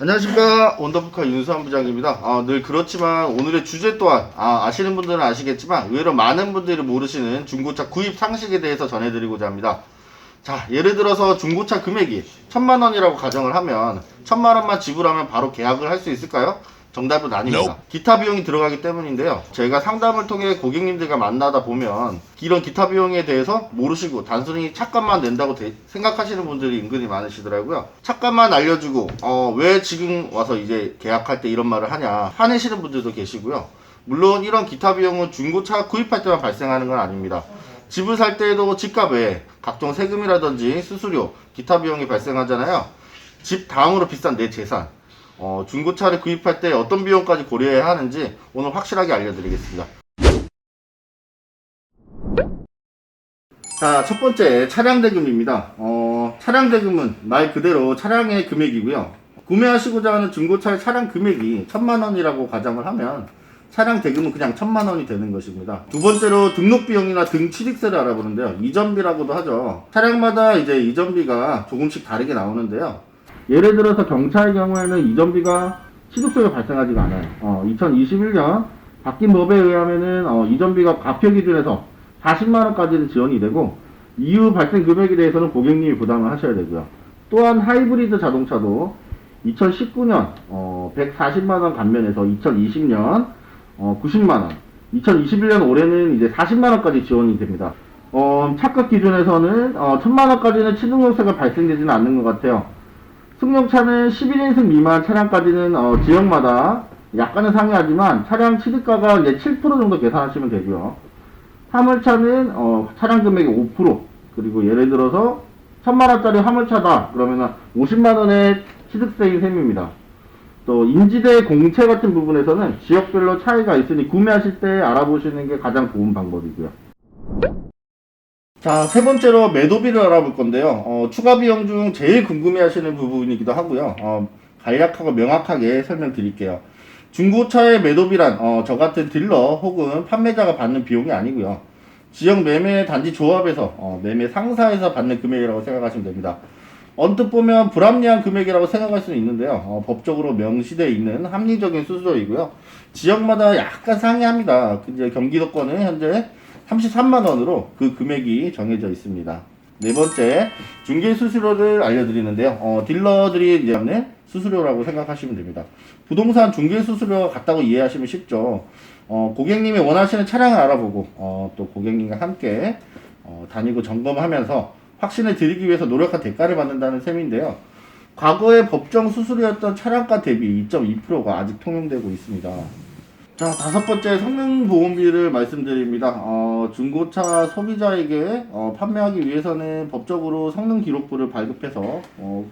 안녕하십니까 원더풀카 윤수한 부장입니다. 아, 늘 그렇지만 오늘의 주제 또한 아, 시는 분들은 아시겠지만 의외로 많은 분들이 모르시는 중고차 구입 상식에 대해서 전해드리고자 합니다. 자 예를 들어서 중고차 금액이 천만 원이라고 가정을 하면 천만 원만 지불하면 바로 계약을 할 수 있을까요? 정답은 아닙니다. 기타 비용이 들어가기 때문인데요. 저희가 상담을 통해 고객님들과 만나다 보면 이런 기타 비용에 대해서 모르시고 단순히 차값만 낸다고 대- 생각하시는 분들이 은근히 많으시더라고요. 차값만 알려주고 어, 왜 지금 와서 이제 계약할 때 이런 말을 하냐 화내시는 분들도 계시고요. 물론 이런 기타 비용은 중고차 구입할 때만 발생하는 건 아닙니다. 집을 살 때에도 집값 외에 각종 세금이라든지 수수료, 기타 비용이 발생하잖아요. 집 다음으로 비싼 내 재산. 어, 중고차를 구입할 때 어떤 비용까지 고려해야 하는지 오늘 확실하게 알려드리겠습니다. 자, 첫 번째 차량 대금입니다. 어, 차량 대금은 말 그대로 차량의 금액이고요. 구매하시고자 하는 중고차의 차량 금액이 천만 원이라고 가정을 하면 차량 대금은 그냥 천만 원이 되는 것입니다. 두 번째로 등록 비용이나 등 취득세를 알아보는데요. 이전비라고도 하죠. 차량마다 이제 이전비가 조금씩 다르게 나오는데요. 예를 들어서 경차의 경우에는 이전비가 취득세가 발생하지가 않아요. 어, 2021년 바뀐 법에 의하면은 어, 이전비가 과표 기준에서 40만 원까지는 지원이 되고 이후 발생 금액에 대해서는 고객님이 부담을 하셔야 되고요. 또한 하이브리드 자동차도 2019년 어, 140만 원 감면에서 2020년 어, 90만 원, 2021년 올해는 이제 40만 원까지 지원이 됩니다. 어, 차값 기준에서는 어, 1000만 원까지는 취등록세가 발생되지는 않는 것 같아요. 승용차는 11인승 미만 차량까지는 어, 지역마다 약간은 상이하지만 차량 취득가가 이제 7% 정도 계산하시면 되고요. 화물차는 어, 차량 금액의 5% 그리고 예를 들어서 1000만 원짜리 화물차다 그러면 50만 원의 취득세인 셈입니다. 또 인지대 공채 같은 부분에서는 지역별로 차이가 있으니 구매하실 때 알아보시는 게 가장 좋은 방법이고요. 자, 세 번째로 매도비를 알아볼 건데요. 어, 추가 비용 중 제일 궁금해 하시는 부분이기도 하고요. 어, 간략하고 명확하게 설명드릴게요. 중고차의 매도비란 어, 저 같은 딜러 혹은 판매자가 받는 비용이 아니고요. 지역 매매 단지 조합에서 어, 매매 상사에서 받는 금액이라고 생각하시면 됩니다. 언뜻 보면 불합리한 금액이라고 생각할 수는 있는데요. 어, 법적으로 명시되어 있는 합리적인 수수료이고요. 지역마다 약간 상이합니다. 이제 경기도권은 현재 33만 원으로 그 금액이 정해져 있습니다. 네 번째 중개 수수료를 알려드리는데요. 어, 딜러들이 이제 하는 수수료라고 생각하시면 됩니다. 부동산 중개 수수료가 같다고 이해하시면 쉽죠. 어, 고객님이 원하시는 차량을 알아보고 어, 또 고객님과 함께 어, 다니고 점검하면서 확신을 드리기 위해서 노력한 대가를 받는다는 셈인데요. 과거의 법정 수수료였던 차량가 대비 2.2%가 아직 통용되고 있습니다. 자, 다섯 번째 성능 보험비를 말씀드립니다. 어, 중고차 소비자에게 어, 판매하기 위해서는 법적으로 성능 기록부를 발급해서 어,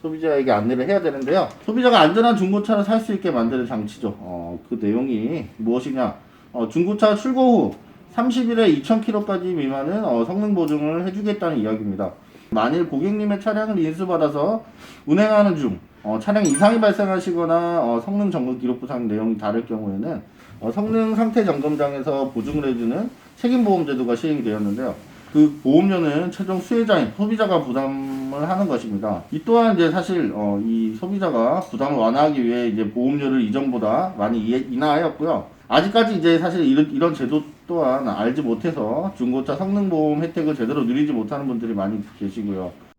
소비자에게 안내를 해야 되는데요. 소비자가 안전한 중고차를 살 수 있게 만드는 장치죠. 어, 그 내용이 무엇이냐? 어, 중고차 출고 후 30일에 2,000km까지 미만은 어, 성능 보증을 해주겠다는 이야기입니다. 만일 고객님의 차량을 인수받아서 운행하는 중 어, 차량 이상이 발생하시거나 어, 성능 점검 기록 부상 내용이 다를 경우에는 어, 성능 상태 점검장에서 보증을 해주는 책임보험 제도가 시행이 되었는데요. 그 보험료는 최종 수혜자인 소비자가 부담을 하는 것입니다. 이 또한 이제 사실 어, 이 소비자가 부담을 완화하기 위해 이제 보험료를 이전보다 많이 이- 인하하였고요. 아직까지 이제 사실 이런, 이런 제도 또한 알지 못해서 중고차 성능보험 혜택을 제대로 누리지 못하는 분들이 많이 계시고요.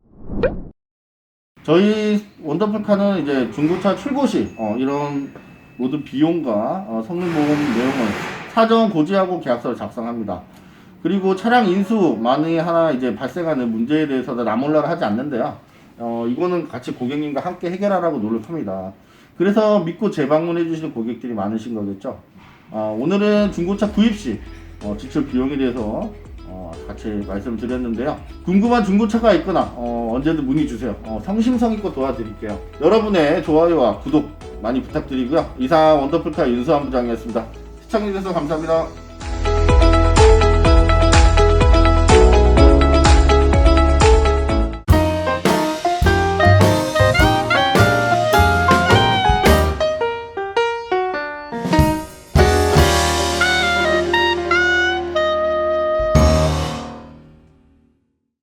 저희 원더풀 카는 이제 중고차 출고 시 어, 이런 모든 비용과 어, 성능 보험 내용을 사전 고지하고 계약서를 작성합니다. 그리고 차량 인수 만에 하나 이제 발생하는 문제에 대해서도 나몰라를 하지 않는데요. 어, 이거는 같이 고객님과 함께 해결하라고 노력합니다. 그래서 믿고 재방문해 주시는 고객들이 많으신 거겠죠. 어, 오늘은 중고차 구입 시 어, 지출 비용에 대해서 어, 같이 말씀드렸는데요. 궁금한 중고차가 있거나 어, 언제든 문의 주세요. 어, 성심성의껏 도와드릴게요. 여러분의 좋아요와 구독 많이 부탁드리고요. 이상 원더풀카 윤수한 부장이었습니다. 시청해주셔서 감사합니다.